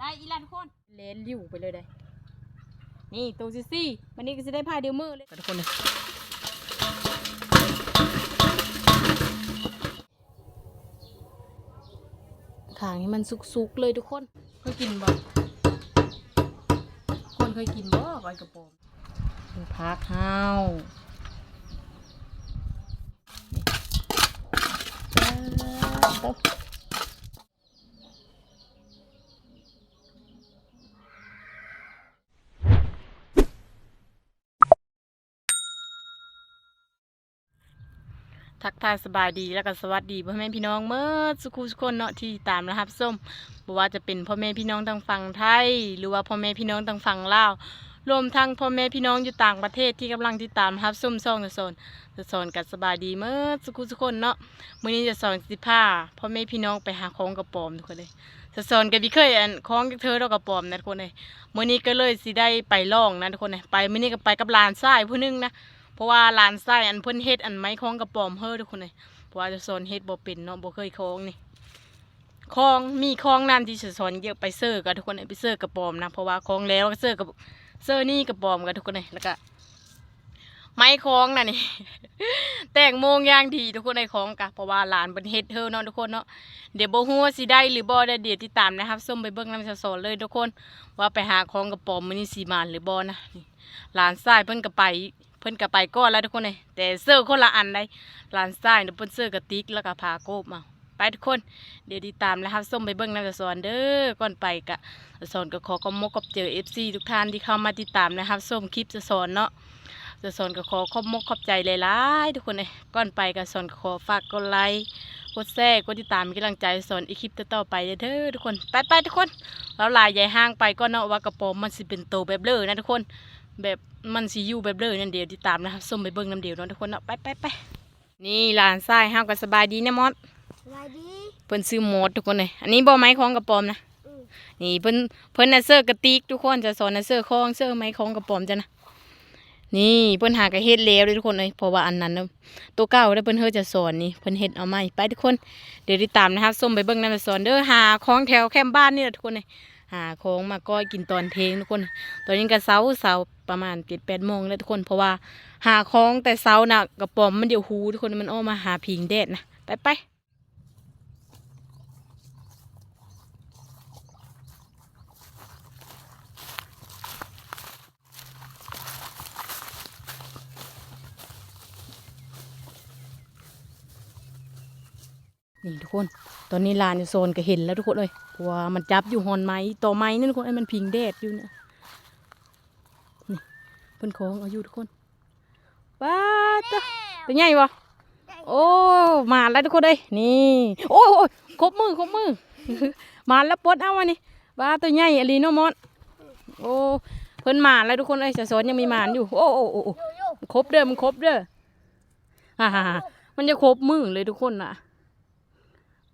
ได้อีหลานคนเลนลิ้วไปเลยได้ นี่ตัวซิซี่วันนี้ก็จะได้พายเดียวมือเลยทุกคนเลยขางนี้มันสุกๆเลยทุกคนเคยกินบ่คนเคยกินบ่ใบกระป๋อมดูพักเฮานี่ ทักทายสบายดีแล้วก็สวัสดีพ่อแม่พี่น้องเมื่อสุขุสุกคนเนาะที่ตามนะครับส้มบ่ว่าจะเป็นพ่อแม่พี่น้องทางฝั่งไทย หรือว่าพ่อแม่พี่น้องทางฝั่งลาวรวมทั้งพ่อแม่พี่น้องอยู่ต่างประเทศที่กำลังติดตามนะครับส้มซ่องจะสอนจะสอนกันสบายดีเมื่อสุขุสุกคนเนาะมื้อนี้จะสอนสิผ้าพ่อแม่พี่น้องไปหาของกระป๋อมทุกคนเลยจะสอนกันพี่เคยอันของเธอดอกกระป๋อมนะทุกคนเลยมื้อนี้ก็เลยสิได้ไปล่องนะทุกคนเลยไปมื้อนี้ก็ไปกับหลานชายผู้นึงนะ ราะว่าร้านไส้อันเพิ่นเฮ็ดอันไม้คล้องกระป๋อมเฮ้อทุกคนเลยเพราะว่าจะสอนเฮ็ดบ่เป็นเนาะบ่เคยคล้องนี่คล้องมีคล้องนั่นที่จะสอนเยอะไปเซอร์กับทุกคนเลยไปเซอร์กระป๋อมนะเพราะว่าคล้องแล้วก็เซอร์กับเซอร์นี่กระป๋อมกับทุกคนเลยแล้วก็ไม้คล้องน่ะนี่ แต่งโมงย่างดีทุกคนในคล้องกะเพราะว่าร้านเพิ่นเฮ็ดเฮ้อเนาะทุกคนเนาะเดี๋ยวบ่ฮู้ว่าสิได้หรือบ่ได้เดี๋ยวติดตามนะครับส้มไปเบิ่งนำจะสอนเลยทุกคน ว่าไปหาของกระป๋อมมื้อนี้สิมานหรือบ่นะนี่ร้านทรายเพิ่นก็ไป เพิ่นก็ไปก่อนแล้วทุกคนเลยแต่เสื้อคนละอันได้ร้านซ้ายเนี่ยเพิ่นเสื้อกระติกแล้วก็พาโกบมาไปทุกคนเดี๋ยวติดตามนะครับส้มไปเบิ่งน้ำสอนเด้อก่อนไปกะสอนก็ขอขอบมกขอบเจอ FC ทุกท่านที่เข้ามาติดตามนะครับส้มคลิปจะสอนเนาะจะสอนก็ขอขอบมกขอบใจหลายๆทุกคนเลยก่อนไปก็สอนขอฝากกดไลค์กดแชร์กดติดตามเป็นกำลังใจสอนอีกคลิปต่อไปเด้อทุกคนไปไปทุกคนแล้วลายใหญ่ห้างไปก็เนาะว่ากระโปรงมันสิเป็นโตแบบเลอนะทุกคนแบบ มันสิอยู่แบบเลยนั่นเดียวติดตามนะครับส้มไปเบิ่งน้ำเดียวเนาะทุกคนเนาะไปไปไปนี่หลานทรายห้าวก็สบายดีนะมอสสวัสดีเพิ่นซื้อหมดทุกคนเลยอันนี้บ่ไม้ของกระป๋อมนะอืมนี่เพิ่นเพิ่นน่ะเสื้อกระติกทุกคนจะสอนน่ะเสื้อคล้องเสื้อไม้ของกระป๋อมจ้ะนะนี่เพิ่นหากระเฮ็ดแล้วเลยทุกคนเลยเพราะว่าอันนั้นน่ะตัวเก่าแล้วเพิ่นเฮอจะสอนนี่เพิ่นเฮ็ดเอาใหม่ไปทุกคน เดี๋ยวติดตามนะครับส้มไปเบิ่งน้ำจะสอนเด้อหาของแถวแคมป์บ้านนี่แหละทุกคนเลย หาของมาก้อยกินตอนเทงทุกคน ตอนนี้ก็เช้าเช้าประมาณเจ็ดแปดโมงแล้วทุกคนเพราะว่า หาของแต่เช้าน่ะกระป๋อมมันเดี๋ยวหูทุกคนมันออกมาหาพิงแดดนะไปไปนี่ทุกคน ตอนนี้ลานอยู่โซนก็เห็นแล้วทุกคนเลยว่ามันจับอยู่หอนไม้ต่อไม้นั่นทุกคนไอ้มันพิงแดดอยู่เนี่ยนี่เพิ่นของเอาอยู่ทุกคนว้าตะเป็นไงวะโอ้มาแล้วทุกคนเลยนี่โอ้ยโอ้ยครบมือครบมือมาแล้วปดเอาวะนี่ว้าตัวใหญ่อลีโนมอนโอ้เพิ่นมาแล้วทุกคนเลยสะสนยังมีหมานอยู่โอ้โอ้โอ้ครบเด้อมันครบเด้อฮ่าฮ่ามันจะครบมือเลยทุกคนน่ะ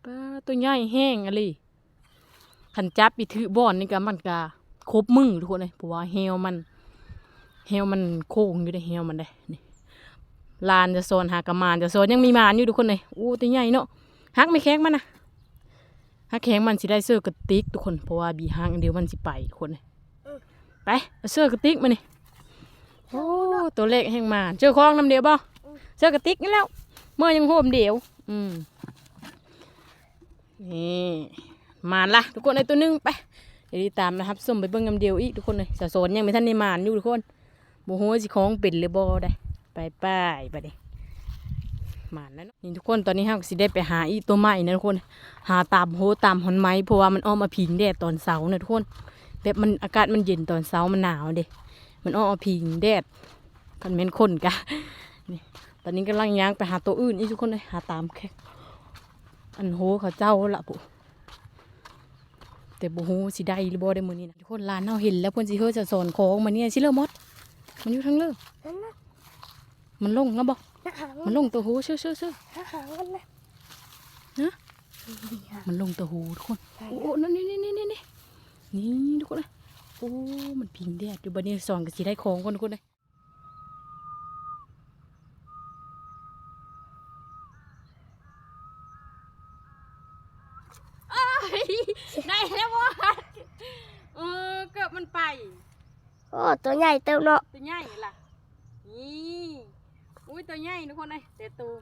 ป้าตัวใหญ่แห้งอะไรขันจับอีถือบ่อนนี่ก็มันก็ครบมือทุกคนเลยเพราะว่าเฮลมันเฮลมันโค้งอยู่ในเฮลมันได้นี่ลานจะโซนหากระมานจะโซนยังมีมานอยู่ทุกคนเลยอู้ตัวใหญ่เนาะฮักไม่แข็งมันนะฮักแข็งมันสิได้เสื้อกระติกทุกคนเพราะว่าบีหางอันเดียวมันสิไปทุกคนเลยไปเสื้อกระติกมานี่โอ้ตัวเล็กแห่งมาเจอคลองน้ำเดียวบ่เจอกระติกนี่แล้วเมื่อยังโหมเดียว อืม นี่มาละทุกคนในตัวหนึงไปเดี๋ยวติดตามนะครับส้มไปเบิ่งน้ำเดียวอีกทุกคนเลยสะสนยังไม่ทันในมานอยู่ทุกคนโมโหว่สิของเป็นหรือบ่ได้ไปไปไปเด้มานแล้วเนาะนี่ทุกคนตอนนี้ห้าสิได้ไปหาอีตัวใหม่นะทุกคน หาตามโหตามหอนไม้เพราะว่ามันอ้อมาผิงแดดตอนเสาร์นะทุกคนแบบมันอากาศมันเย็นตอนเสาร์มันหนาวเด้มันอ้อมาพิงแดดกันเม็นคนกะนี่ตอนนี้กำลังย่างไปหาตัวอื่นอีกทุกคนเลยหาตามแค่ อันโหเขาเจ้าละปุแต่บ่ฮู้สิได้หรือบ่ได้มื้อนี้นะทุกคนลานเฮาเห็นแล้วเพิ่นสิเฮ็ดจะสอนของมาเนี่ยสิเลอมด มันอยู่ทางเลือนั่นนะมันลงแล้วบ่มันลงตัวหูเชื่อเชื่อเชื่อหน้าหางมันนะนะนี่ฮะมันลงตัวหูทุกคนโอ้นั่นนี่นี่นี่นี่นี่นี่ทุกคนเลยโอ้ มันพิงแดดอยู่บัดนี้สอนก็สิได้ของคนทุกคนเลย ได้แล้วบ่เออเกือบมันไปโอ้ตัวใหญ่เติมเนาะตัวใหญ่ล่ะนี่อุ้ยตัวใหญ่ทุกคนเลยแต่ตัว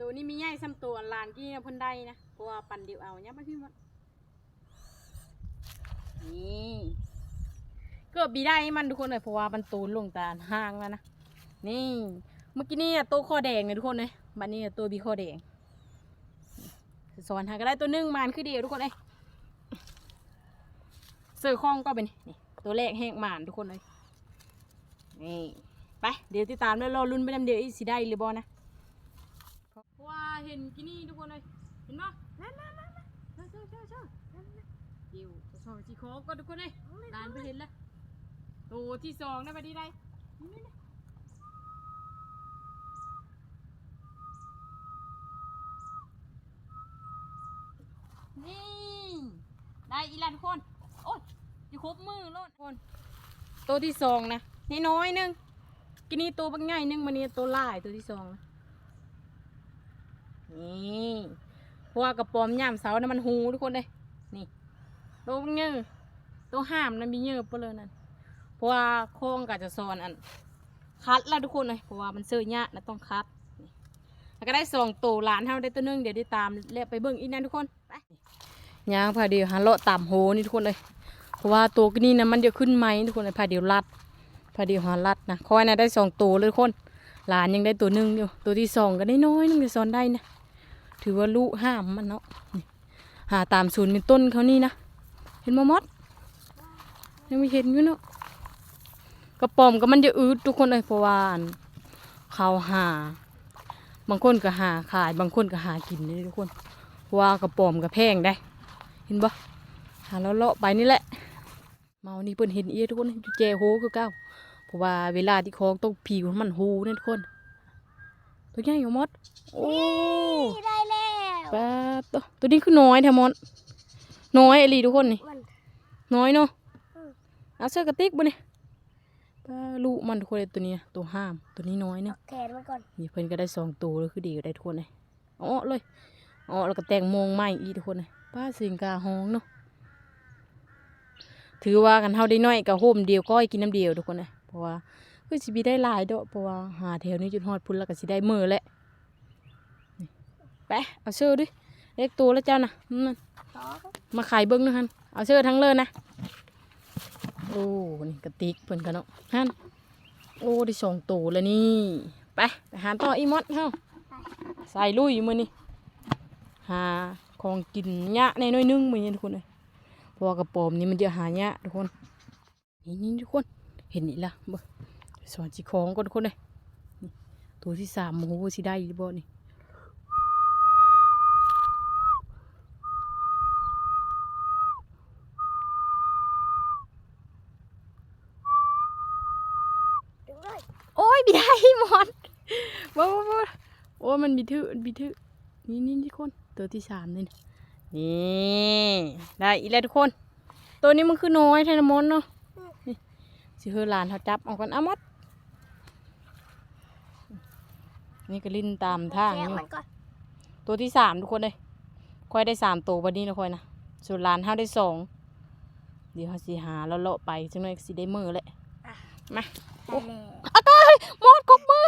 ตัวนี้มีใหญ่ซ้ำตัวลานกี้นะเพ่นได้นะเพราะว่าปั่นเดียวเอาเนี่ยมาพี่มดนี่เกือบบีได้มันทุกคนเลยเพราะว่ามันตูนลงตาห่างแล้วนะนี่เมื่อกี้นี่ตัวคอแดงเลยทุกคนเลยบัดนี้ตัวบีคอแดงสอนหาก็ได้ตัวหนึ่งมันคือเดียวทุกคนเลย เสือคล้องก็เป็นนี่ตัวแรกแห้งหมานทุกคนเลยนี่ไปเดี๋ยวติดตามแล้วรอลุ้นไปนำเดียวอีสิได้หรือบ่นะเพราะว่าเห็นกินนี่ทุกคนเลยเห็นปะนั่นนั่นนั่นเช่าเช่าเช่าเช่าเดี๋ยวสองสีโคก็ทุกคนเลยลานไปเห็นแล้วตัวที่สองนะไปดีได้นี่นี่นี่ได้อีลานคน โอ้ยจะครบมือโลดคนตัวที่สองนะนี่น้อยหนึงกินนี่ตัวบางใหญ่หนึงมันนี่ตัวลายตัวที่สองนะนี่เพราะว่ากระป๋อมย่ามเสานะมันหูทุกคนเลยนี่ตัวบางเงือตัวห้ามนะมีเงือไปเลยนั่นเพราะว่าโค้งก็จะซอนอันคัดแล้วทุกคนเลยเพราะว่ามันเสื้อยะนะต้องคัดแล้วก็ได้สองตัวหลานเท่าได้ตัวหนึงเดี๋ยวได้ตามเรียกไปเบิ่งอีกนั่นทุกคนไป ย่างพาเดียวหันเลาะตามโหนี่ทุกคนเลยเพราะว่าตัวนี้นะมันจะขึ้นไหมทุกคนเลยพาเดียวรัดพาเดียวหารัดนะคอยนะได้สองตัวเลยทุกคน หลานยังได้ตัวหนึ่งอยู่ตัวที่สองก็ได้น้อยนึงจะสอนได้นะถือว่าลูกห้ามมันเนาะหาตามศูนย์เป็นต้นเขานี่นะเห็นมอมดยังไม่เห็นอยู่เนาะกระป๋อมก็มันจะอืดทุกคนเลยเพราะว่าเขาหา บางคนก็หาขาย บางคนก็หากินนี่ทุกคนเพราะว่ากระป๋อมก็แพงได้ ห็นปะหาแล้วเลาะไปนี่แหละ เมานี่เพิ่นเห็นเอียทุกคนอยู่แจโหคือเก้าเพราะว่าเวลาที่คลองต้องผิวมันโหนั่นทุกคน ตัวใหญ่อยู่มด โอ้นี่ได้แล้วแป๊บตัวตัวนี้คือน้อยแทมอนน้อยไอหลีทุกคนนี่มันน้อยเนาะอืมเอาเสื้อกระติกบ่เนี่ยป้าลูกมันทุกคนเลยตัวนี้นะตัวห้ามตัวนี้น้อยเนาะแขนมันก่อนนี่เพิ่นก็ได้สองตัวแล้วคือดีก็ได้ทุกคนเลยอ๋อเลยอ๋อแล้วก็แตงโมงใหม่อีกทุกคนเลย ป้าสิงกาห้องเนาะถือว่ากันเฮาได้น้อยกับโฮมเดียวก้อยกินน้ำเดียวทุกคนเลยเพราะว่าคือสิบีได้หลายเดอกเพราะว่าหาแถวนี้จุดฮอดพุ่นแล้วก็สิได้มือแหละนี่ไปเอาเสื้อดิเล็กตัวแล้วเจ้านะนั่นสองมาขายเบิ้งนะฮันเอาเสื้อทั้งเลยนะโอ้นี่กระติกเพิ่นกันเนาะฮันโอ้ได้สองตัวแล้วนี่ไปไปหาต่ออีมอดเฮาใส่ลุยมือนี่หา ของกินยะในน้อยนึงมือนี่ทุกคนเลยเพราะว่ากระป๋อมนี่มันจะหายาทุกคนนี่นี่ทุกคนเห็นนี่ละบ่สอนจีของก่อนทุกคนเลยตัวที่สามโอ้โหสิได้อยู่บ่นี่โอ้ยบีได้หมดบ่บ่บ่โอ้มันบีทื่อบีทื่อ นี่นี่ทุกคนตัวที่สามนี่นะนี่ได้อีกแล้วทุกคน ตัวนี้มันคือน้อยไทนมอนเนาะนี่สิเฮอหลานเขาจับเอากันเอาหมดนี่ก็ลิ้นตามทางแขนอยู่มันก่อนตัวที่สามทุกคนเลยค่อยได้สามตัววันนี้นะค่อยนะส่วนหลานห้าได้สองเดี๋ยวเขาสิหาแล้วเลาะไปจังหน่อยก็สิได้มือแหละมาได้แล้วอาตายหมดครบมือ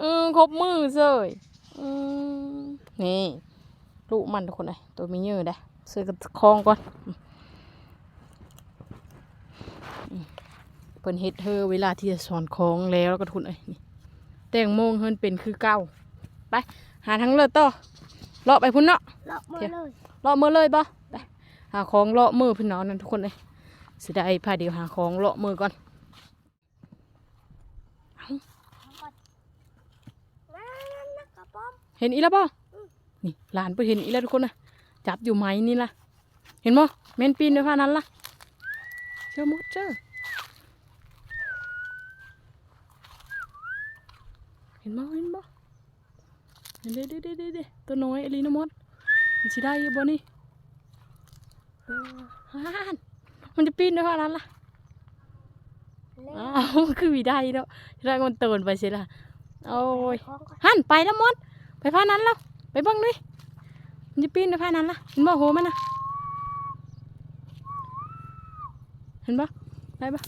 อืมครบมือเสยอืม นี่ลูกมันทุกคนเลยตัวมีเยอะได้เสื้อกับคองก่อนอืมเพิ่นเฮ็ดเธอเวลาที่จะสอนของแล้วแล้วก็ทุนเอ้ยนี่แต่งโมงเฮินเป็นคือเก้าไป หาทางเลือดต่อเลาะไปพุ่นเนาะเลาะมือเลยเลาะมือเลยบ่ไปหาของเลาะมือพี่น้องนั่นทุกคนเลยสิได้พาเดี๋ยวหาของเลาะมือก่อนนั่นนะกระป๋อม เห็นอีแล้วป่ะนี่หลานไปเห็นอีแล้วทุกคนนะจับอยู่ไหมนี่ล่ะ เห็นบ่แม่นปีนด้วยผ้านั้นล่ะเจอหมดเจอเห็นบ่เห็นบ่เห็นเด้เด้เด้เด้เด้ตัวน้อยอลีนะมดมันสิได้อยู่บ่นี่เออฮ่านมันจะปีนด้วยผ้านั้นล่ะเล่นอ้าวคือวีได้เนาะแล้วมันเตือนไปสิล่ะโอ้ยของก่อนหันไปแล้วมดไป ผ้านั้นแล้ว ไปเบังด้วยมันจะปีนไปผ้านั้นล่ะเห็นบ่โหมันนะเห็นปะได้ปะ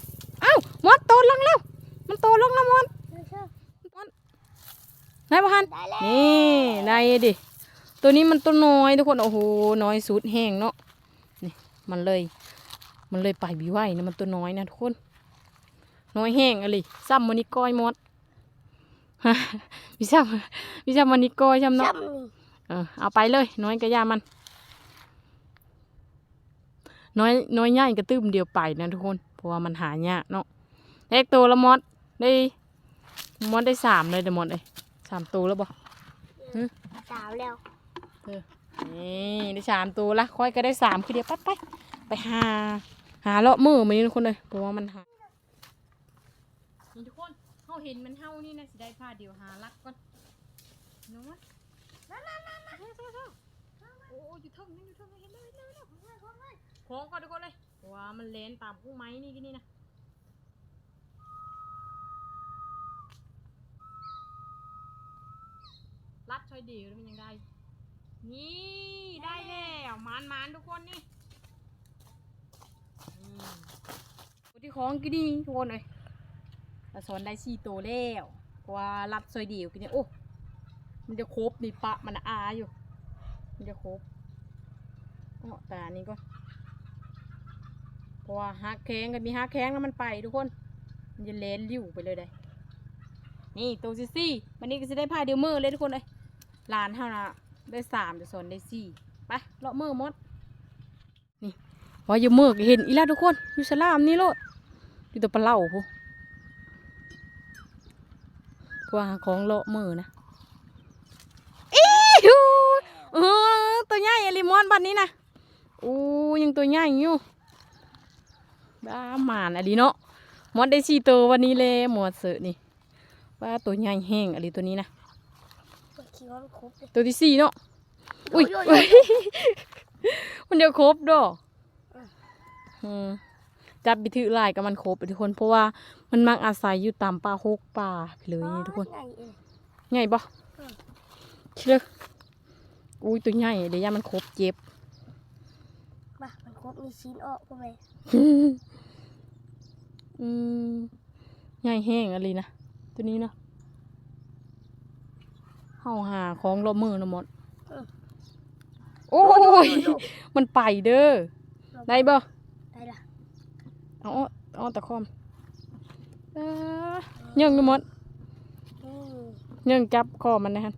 อ้าวมดโตลงแล้ว มันโตลงแล้วมดไม่ใช่ได้ปะฮันได้แล้วนี่ได้ดิตัวนี้มันตัวน้อยทุกคนโอ้โหน้อยสุดแห้งเนาะนี่มันเลย มันเลยไปบีไหวนะมันตัวน้อยนะทุกคนน้อยแห้งอะไรซ้ำมันนี่ก้อยหมดฮะ พี่ซ้ำพี่ซ้ำมันนี่ก้อยซ้ำเนาะซ้ำนี่เออเอาไปเลย น้อยกระยามัน น้อยน้อยใหญ่กระตื้มเดียวไปนะทุกคน เพราะว่ามันหายากเนาะเล็กตัวละมอดได้มอดได้สามเลยเดยวมอดเลยสามตัวแล้วบ่สาวแล้วนี่ได้สามตัวละค่อยก็ได้สามคือเดียวไปไป ไปหา หาเลาะมือมานี่ทุกคนเลยเพราะว่ามันหานี่ทุกคน เขาเห็นมันเท่านี่นะสิได้ผ้าเดียวหาลักก่อนเนาะนั่นนั่นนั่นนั่นโอ้อยู่เท่งนี่อยู่เท่งนี่เห็นเลยเห็นเลยเห็นเลยโค้งก่อนทุกคนเลยเพราะว่ามันเลนตามคู่ไม้นี่กินนี่นะรัดช่อยเดียวแล้วมันยังได้ นี่ได้แล้วมานมานทุกคนนี่อืมตัวที่ของกินนี่ทุกคนเลย เราสอนได้สี่ตัวแล้วเพราะว่ารับซอยเดียวกินเนี่ยโอ้ มันจะครบนี่ปะมันอาอยู่ มันจะครบเอาแต่อันนี้ก็เพราะว่าฮักแข้งกันมีฮักแข้งแล้วมันไปทุกคน มันจะเลนลิ้วไปเลยได้นี่ตัวซีซี่วันนี้ก็จะได้พาเดียวมือเลยทุกคนเลยหลานเท่านะได้สามจะสนได้สี่ไปเลาะมือมด นี่ว่าอยู่มือเห็นอีแล้วทุกคนอยู่สลามนี่โลดอยู่ตัวปลาเล่าพู เพราะว่าหาของเลาะมือนะอีหูเออตัวใหญ่อะลิมอนบัดนี้นะอู้ยังตัวใหญ่อยู่บ้าหมานอะลีเนาะหมดได้สี่ตัววันนี้เลยหมดเสือนี่ว่าตัวใหญ่แห้งอะลีตัวนี้นะมันคิดว่ามันครบเลยตัวที่สี่เนาะอุ้ยโยโยอุ๊ยมันเดียวครบดอกอืม จับบิถือลายกับมันครบทุกคนเพราะว่ามันมักอาศัยอยู่ตามป่าโฮกป่าไปเลยนี่ทุกคนใหญ่เองใหญ่ปะอืมเชื่ออุ้ยตัวใหญ่เดี๋ยวย่ามันครบเจ็บมามันครบมีชิ้นออกพวกแม่อืมใหญ่แห้งอะไรนะตัวนี้เนาะเฮาหาของรอบมือนะหมดโอ้ยมันไปเด้อได้บ่ได้ละ เอาเอาเอาตะคอมเอ้อยังอยู่หมดนี่ยังจับคอมันนะฮะ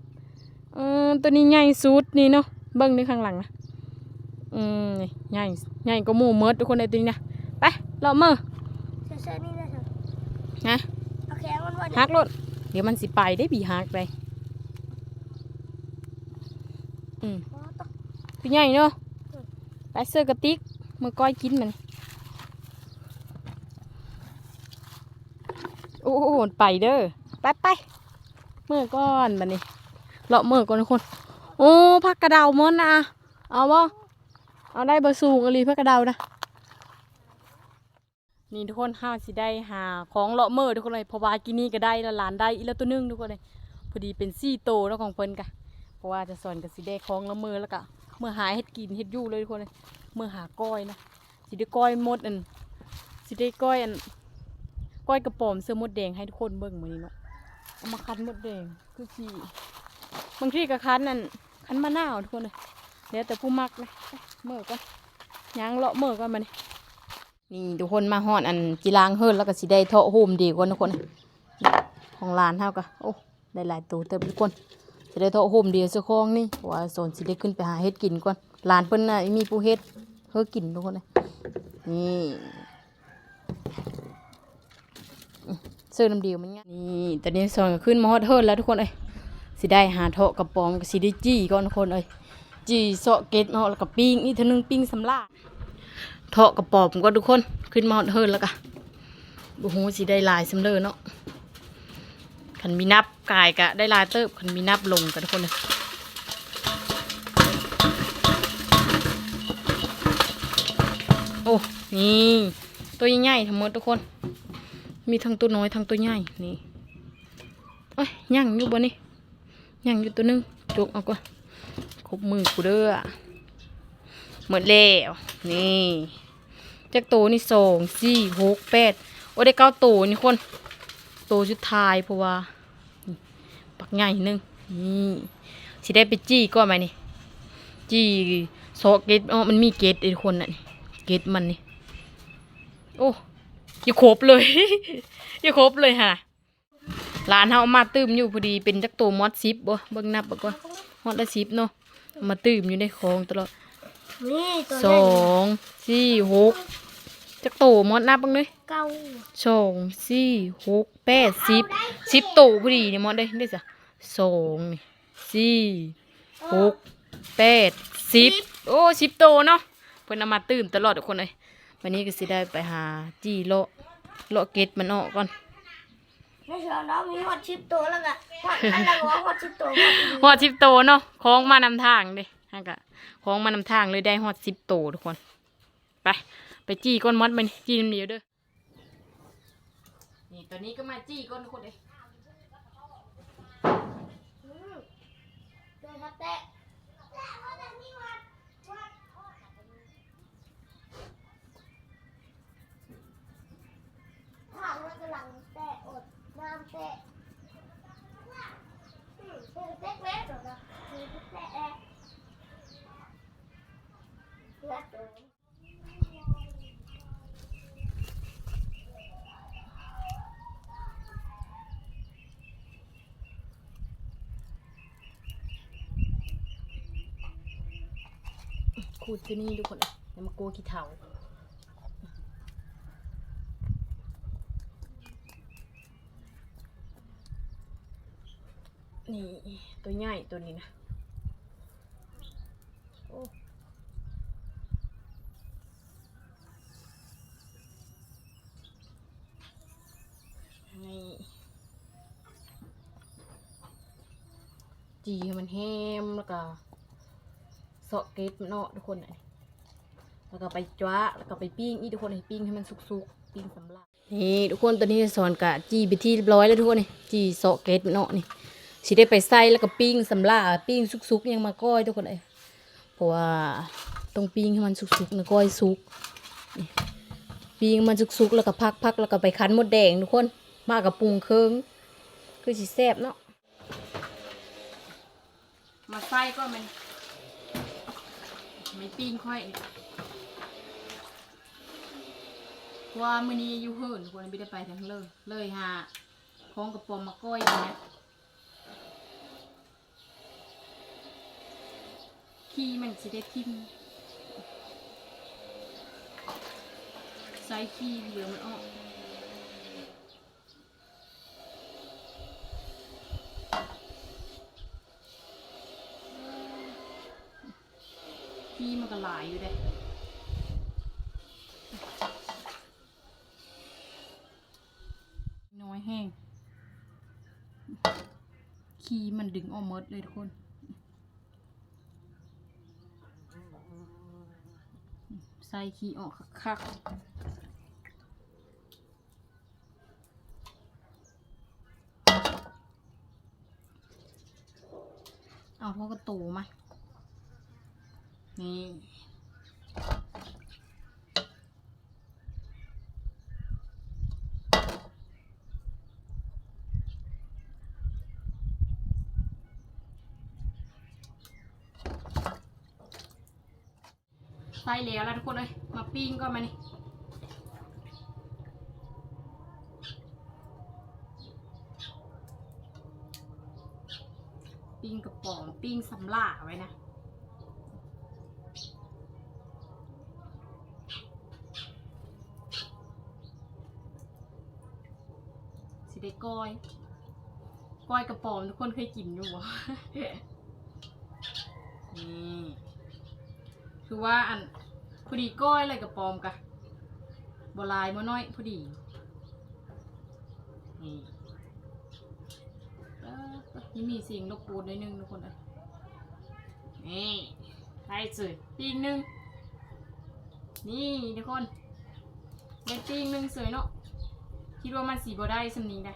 เออตัวนี้ใหญ่สุดนี่เนาะเบิ้งนี่ข้างหลังนะอืมนี่ใหญ่ใหญ่ก็หมูเมิดทุกคนในตัวนี้นะไปเรามือเซ่ๆนี่นะเถอะนะเอาแขนมันไว้ฮักรถเดี๋ยวมันสิไปได้บีฮักไปอืมอ๋อต้องตัวใหญ่เนาะไปเสื้อกระติกมือก้อยกินมัน โอ้โหไปเด้อไปไปเมื่อก่อนบันนี้เลาะเมื่อก่อนทุกคน โอ้พักกระเดามันนะเอาบ่เอาได้เบอร์สูงอะไรพักกระเดานะนี่ทุกคนห้าสิได้หาของเลาะเมื่อทุกคนเลยเพราะว่ากินนี่ก็ได้และหลานได้อีกแล้วตัวหนึงทุกคนเลยพอดีเป็นซี่โตแล้วของเพิ่นกะเพราะว่าจะสอนกับสิได้ของเลาะเมื่อแล้วก็เมื่อหาเฮ็ดกินเฮ็ดอยู่เลยทุกคนเลยเมื่อหาก้อยนะสิได้ก้อยมดอันสิได้ก้อยอัน ก้อยกระป๋อมเสื้อมดแดงให้ทุกคนเบิ่งมือนี้เนาะเอามาคั้นมดแดงคือสิบางทีก็คั้นนั่นคั้นมะนาวทุกคนเลยแล้วแต่ผู้มักเลยเมื่อก่อนย่างเลาะเมื่อก่อนมานี่นี่ทุกคนมาฮอดอันจีรางเฮิรนแล้วก็สิได้เทาะโฮมดีกว่าทุกคนของร้านเฮาก็โอ้ได้หลายตัวเติมทุกคนสิได้เทาะโฮมเดียวสักคองนี่ว่าโซนสิได้ขึ้นไปหาเฮ็ดกินก่อนร้านเพิ่นน่ะมีผู้เฮ็ดเฮอกินทุกคนเลยนี่ เสื้อน้ำเดียวมันง่ายนี่ตอนนี้สอนก็ขึ้นมาฮอดเฮิร์แล้วทุกคนเอ้ยสิได้หาเถาะกระป๋อมกับสิได้จี้ก่อนทุกคนเอ้ยจี้เสาะเกล็ดเนาะแล้วก็ปิ้งอีกทีนึงปิ้งสำลาเถาะกระป๋อมก็ทุกคนขึ้นมาฮอดเฮิร์แล้วก็โอ้โหสิได้ลายสำเลอเนาะคันมีนับกายกะได้ลายเติบคันมีนับลงกันทุกคนเลยโอ้นี่ตัวใหญ่ๆทั้งหมดทุกคน มีทั้งตัวน้อยทั้งตัวใหญ่นี่เอ้ยย่างอยู่บนนี่ย่างอยู่ตัวหนึงจกเอาก่อนครบมือกูเด้อหมดแล้วนี่จักโตนี่สองสี่หกแปดโอ้ได้เก้าโตนี่คนโตชุดทายเพราะว่าปักใหญ่หนึงนี่สิได้ไปจี้ก่อนไหมนี่จี้โซเกตอ๋อมันมีเกตไอ้คนน่ะนี่เกตมันนี่โอ้ อย่าครบเลย อย่าครบเลยฮะร้านเฮาเอามาตื้มอยู่พอดีเป็นจักโตมอดซิปบ่เบิ่งนับบ่ก่อนฮอดละซิปเนาะเอามาตื้มอยู่ในของตลอดนี่ตัวสแรอกงสี่หกจักโตมอดนับเบ้างเลยเก้าสองสี่หกแปดสิบสิบโตพอดีเนี่ยมอดได้ได้จ้ะสองนี่สี่หกแปดสิบโอ้สิบโตเนาะเพิ่นเอามาตื่มตลอดทุกคนเลย วันนี้ก็สิได้ไปหาจี้เลาะเลาะเกตมันออกก่อนในเสือน้องมีฮอตชิปตัวแล้วก็ฮอตอันละหัวฮอตชิปตัวฮอตอีกฮอดสิบโตเนาะคล้องมานำทางเด้ฮะกะคล้องมานำทางเลยได้ฮอดสิบโตทุกคน ไป ไปจี้ก้นมอดมันจี้น้ำเดียวเด้อ นี่ตอนนี้ก็มาจี้ก้นทุกคนเลยอืมเดินมาแตะ ถามว่ากำลังแตะอดน้ำแตะอืมเล็กๆหรอกนะคือแตะแอะเลือดตัวนี้ขูดที่นี่ทุกคนเลยอย่ามาโกขี้เถา นี่ตัวใหญ่ตัวนี้นะโอ้นี่จีให้มันแฮมแล้วก็เสาะเกตมันเนาะทุกคนน่แล้วก็ไปจ้าแล้วก็ไปปิ้งอีทุกคนให้ปิ้งให้มันสุกๆปิ้งสำลักนี่ทุกคนตอนนี้สอนกะจีไปที่เรียบร้อยแล้วทุกคนนี่จีเสาะเกตมันเนาะนี่ สิได้ไปใส่แล้วก็ปิ้งสำลักปิ้งสุกๆยังมาก้อยทุกคนเลยเพราะว่าต้องปิ้งให้มันสุกๆนะก้อยสุกปิ้งมันสุกๆแล้วก็พักๆแล้วก็ไปคั้นหมดแดงทุกคนมากับปรุงเครื่องคือสิแซ่บเนาะมาใส่ก็มันไม่ปิ้งค่อยเพราะว่ามื้อนี้อยู่เฮิรนคนไม่ได้ไปทั้งเลยเลยหาของกระป๋อมมาก้อยเงี้ย ขี้มันจะได้ทิ่มใส่ขี้เหลือมันออกขี้มันก็หลายอยู่เด้น้อยแห้งขี้มันดึงออกหมดเลยทุกคน ใส่ขี้ออกคักเอาพวกกระตูมา นี่ ส่แล้วแล้วทุกคนเลยมาปิ้งก่อนมานี่ปิ้งกระป๋องปิ้งสำล่าไว้นะสิได้ก้อย ก้อยกระป๋อมทุกคนเคยกินอยู่บ่นี่คือว่าอัน พอดีก้อยเลยกระป๋อมกะบลายมาน้อยพอดีนี่นี่มีสียงรบกวนนิดนึงทุกคนเลยนี่ใส่สวยปีกหนึ่งนี่ทุกคนเป็นปีกหนึ่งสวยเนาะคิดว่ามันสีบ่ได้สำนีได้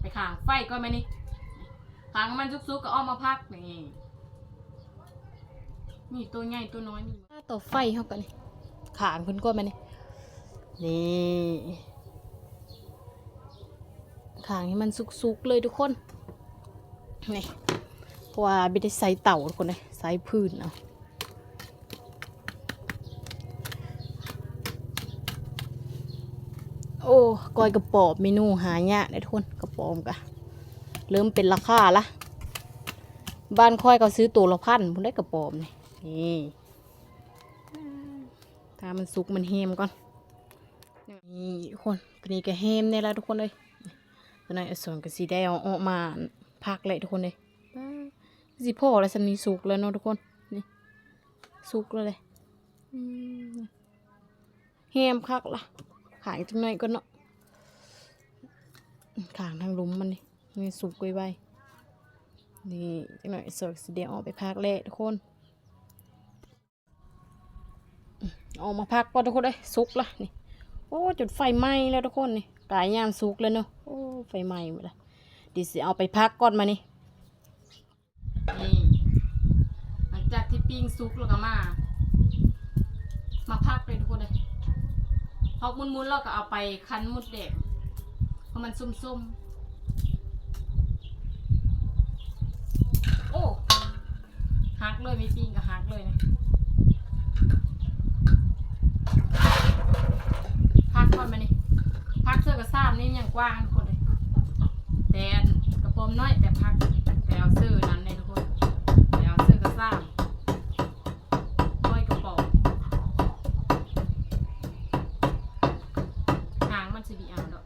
ไปขางไฟก่อนไหมนี่ขางมันซุกๆก็อ้อมมาพักนี่ นี่ตัวใหญ่ตัวน้อยนี่ตัวไฟเขากันนี่ขางขึ้นก้นมานี่นี่ขางให้มันสุกๆเลยทุกคนนี่เพราะว่าไม่ได้ใส่เต่าทุกคนเลยใส่พื้นเอาโอ้ก้อยกระปอบเมนูหายากเลยทุกคนกระปอมกะเริ่มเป็นราคาละบ้านค่อยก็ซื้อตัวละพันผมได้กระปอมนี่ นี่ถ้ามันสุกมันเฮมก่อนนี่ทุกคนตัวนี้ก็เฮมเนี่ยแล้วทุกคนเลยตัวนี้นส่วนก็สีแดงออกมาพักเลยทุกคนเลยสิพ่อแล้วสันนี้สุกแล้วเนาะทุกคนนี่สุกแล้วเลยเฮมคักละขายจังหน่อยก็เนาะขางทางลุมมันนี่นี่สุกไวไวๆนี่จังหน่อยสดสีแดงออกไปพักเลยทุกคน ออกมาพักก่อนทุกคนเลยสุกละนี่โอ้จุดไฟไหม้แล้วทุกคนนี่กายยางสุกแล้วเนาะโอ้ไฟไหม้หมดละดิสิเอาไปพักก่อนมานี่นี่หลังจากที่ปิ้งสุกแล้วก็มา มาพักเลยทุกคนเลยพอมุนๆแล้วก็เอาไปคั้นหมดแดงเพราะมันส้มๆโอ้หักเลยมีปิ้งกับหักเลยนะ พักก่อนมานี่พักเสื้อกับซ้ำนี่ยังกว้างทุกคนเลยแต่กระโปรงน้อยแต่พักแต่เอาเสื้อนั้นเลยทุกคนแต่เอาเสื้อกับซ้ำก้อยกระโปรงหางมันสิบีเอาดอก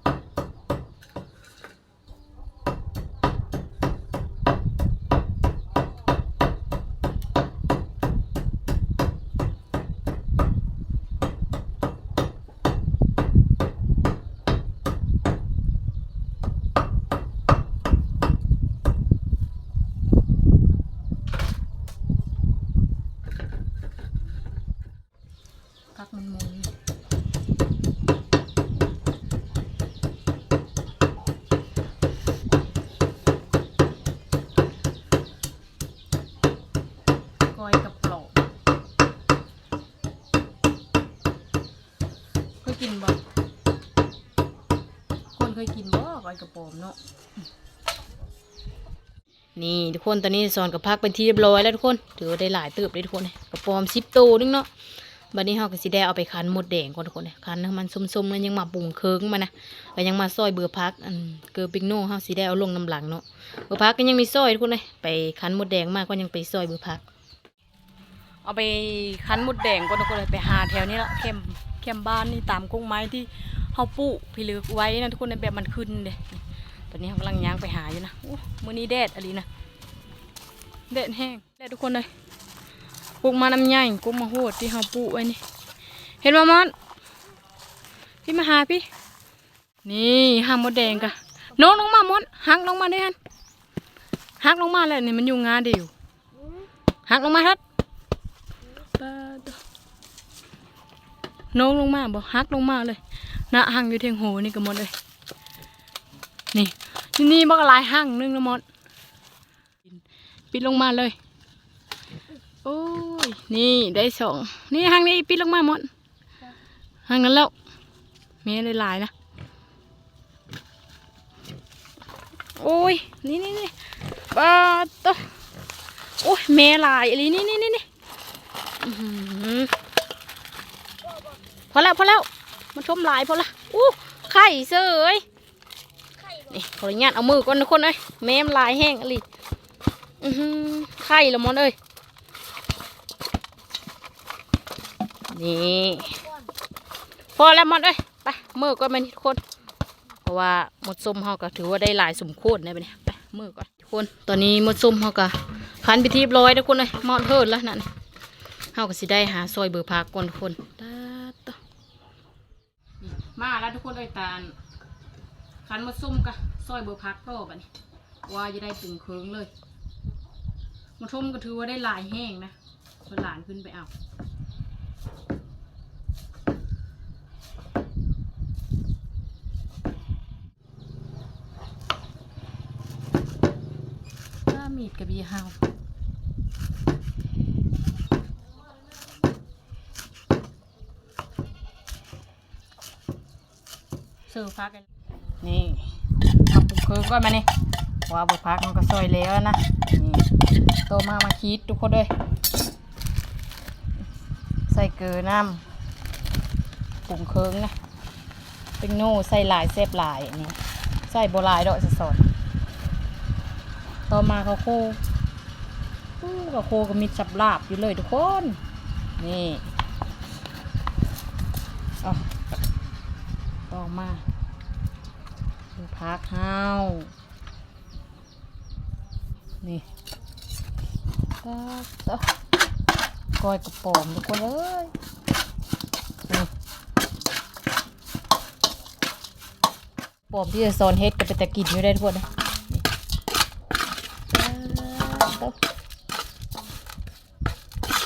พักมันมุนก้อยกับปลอกเคยกินบ่คนเค ยกินบ่ก้อยกับปอมเนาะนี่ทุกคนตอนนี้สอนกับพักเป็นที่เรียบร้อยแล้วทุกคนถือว่าได้หลายเติบเลยทุกคนเลยกระปอมซิปโตนึงเนาะบัดนี้เฮาก็สิได้เอาไปคั้นหมดแดงก่อนทุกคนเลยคั้นให้มันส้มๆแล้วยังมาปรุงเคิงมานะแล้วยังมาซอยเบือพักอันเกลือปิกโน่เฮาสิได้เอาลงน้ำหลังเนาะเบือพักก็ยังมีซอยทุกคนเลยไปคั้นหมดแดงมากก็ยังไปซอยเบือพัก เอาไปคั้นหมดแดงก่อนทุกคนเลยไปหาแถวนี้ละเข้ม เข้มบ้านนี่ตามกงไม้ที่เฮาปลูกพี่ลึกไว้นะทุกคนในแบบมันขึ้นเด้ตอนนี้เฮากำลังย่างไปหาอยู่นะโอ้มือนี้แดดอะไรนะแดดแห้งแดดทุกคนเลยปลูกมาน้ำใหญ่กุ้งมาโหดที่เฮาปลูกไว้นี่ เห็นมามอนพี่มาหาพี่ นี่ห้ามมดแดงกะน้องลงมามอนหักลงมาด้วยฮันหักลงมาเลยนี่มันอยู่งาเดียวหักลงมาทัด โน้องลงมาบอกหักลงมาเลยนะหังอยู่เทียงโหนี่ก็หมดเลย นี่ที่นี่บักหลายหังนึงนะมอนปิดลงมาเลยโอ้ยนี่ได้สองนี่หางนี้ปิดลงมาหมดหางนั้นแล้วเมย์เลยลายนะโอ้ยนี่นี่นี่ปาดโตโอ้ยเมย์หลายอะไรนี่นี่นี่นี่ พอแล้วพอแล้วมันชมหลายพอละอู้ไข่เสยนี่ขออนุญาตเอามือก่อนนะคนเอ้ยแม่มลายแห้งอะไรอือไข่ละมอนเอ้ยนี่พอแล้วหมดเอ้ยไปมือก่อนมานี่ทุกคน เพราะว่าหมดส้มเฮาก็ถือว่าได้หลายสมโควรนะไปเนี่ยไปมือก่อนทุกคนตอนนี้หมดส้มเฮาก็คันไปทีเรียบร้อยทุกคนเลยมอดเทิดแล้วนั่นเฮาก็สิได้หาซอยเบอร์พักก่อนทุกคนตาต่อนี่ มาแล้วทุกคนเลยตาลคันหมดส้มกะซอยเบอร์พักก็บัดนี้ว่าจะได้ปรุงเคืองเลยมดส้มก็ถือว่าได้หลายแห้งนะเพิ่นหลานขึ้นไปเอาถ้ามีดกับบีฮา ซื้อพักกันนี่มาปลูกเคือก่อนมานี่ว่าบุพักมันก็ซอยแล้วนะนี่โตมามาคิดทุกคนเลยใส่เกลือน้ำปรุงเคืองนะเป็นโน่ใส่ลายเซฟลายนี่ใส่โบลายดอกสดต่อมาเขาโคอู้เขาโคก็มีจับลาบอยู่เลยทุกคน นี่เอ ต่อมาพักเฮานี่ก็ต่อก้อยกระป๋อมทุกคนเลยปอมที่จะโซนเฮ็ดก็เป็นตะกินอยู่ได้ทุกคนนะ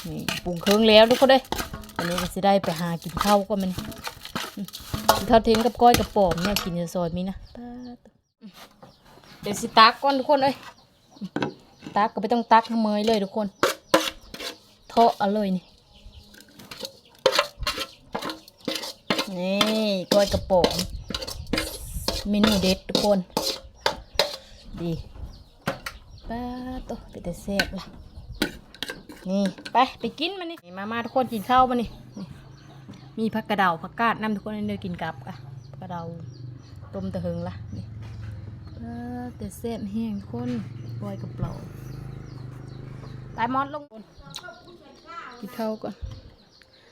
นี่นี่ปรุงเครื่องแล้วทุกคนเลยวันนี้ก็จะได้ไปหากินข้าวก็มัน อืมกินข้าวเทงกับก้อยกระป๋อมเนี่ยกินจะซอยมีนะป๊าดอืมเดี๋ยวสิตักก่อนทุกคนเอ้ยตักก็ไม่ต้องตักเมยเลยทุกคนเทาะเอาเลยนี่นี่กล้วยกระป๋องเมนูเด็ดทุกคน ดีป้าตัวไปแต่แซ่บละนี่ ไป ไปกินมานี่นี่มามาทุกคนกินข้าวมานี่นี่ มีผักกระเดาผักกาดน้ำทุกคนเดินกินกับอะผักกระเดาต้มตะเฮงละนี่ป้าแต่แซ่บแห้งทุกคนกล้วยกระเป๋าตายมอดลงก่อนกินข้าวก่อน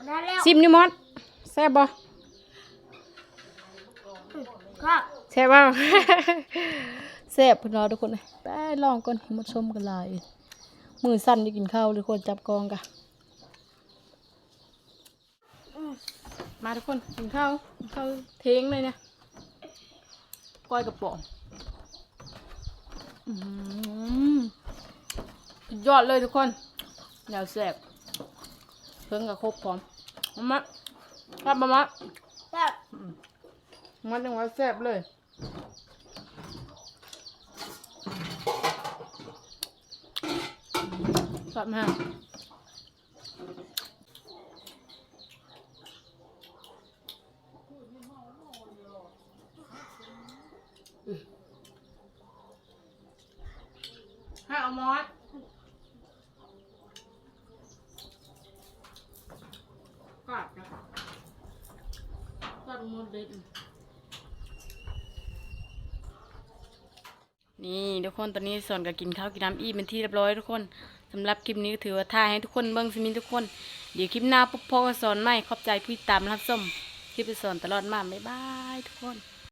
ได้แล้วซิมนี่มอดแซ่บบ่ก็แซ่บบ้างแซ่บพี่น้องทุกคนเลยไปลองก่อนให้มาชมกันหลายมือสั่นจะกินข้าวทุกคนจับกองกัน มาทุกคนกินข้าวกินข้าวเทงเลยนะก้อยกระป๋องอื้อหือสุดยอดเลยทุกคนแนวแซ่บเพิ่งกับครบพร้อมมามะครับมามะแบบมันยังว่าแซ่บเลยสับมาก เอามอสกัดนะคะกัดมดเด็ดนี่ทุกคนตอนนี้ส่วนกับกินข้าวกินน้ำอีเป็นที่เรียบร้อยทุกคนสำหรับคลิปนี้ถือว่าถ่ายให้ทุกคนเบิ่งสมินทุกคน เดี๋ยวคลิปหน้าปุ๊บพ่อก็สอนใหม่ขอบใจผู้ตามรับชมคลิปไปสอนตลอดมาบ๊ายบายทุกคน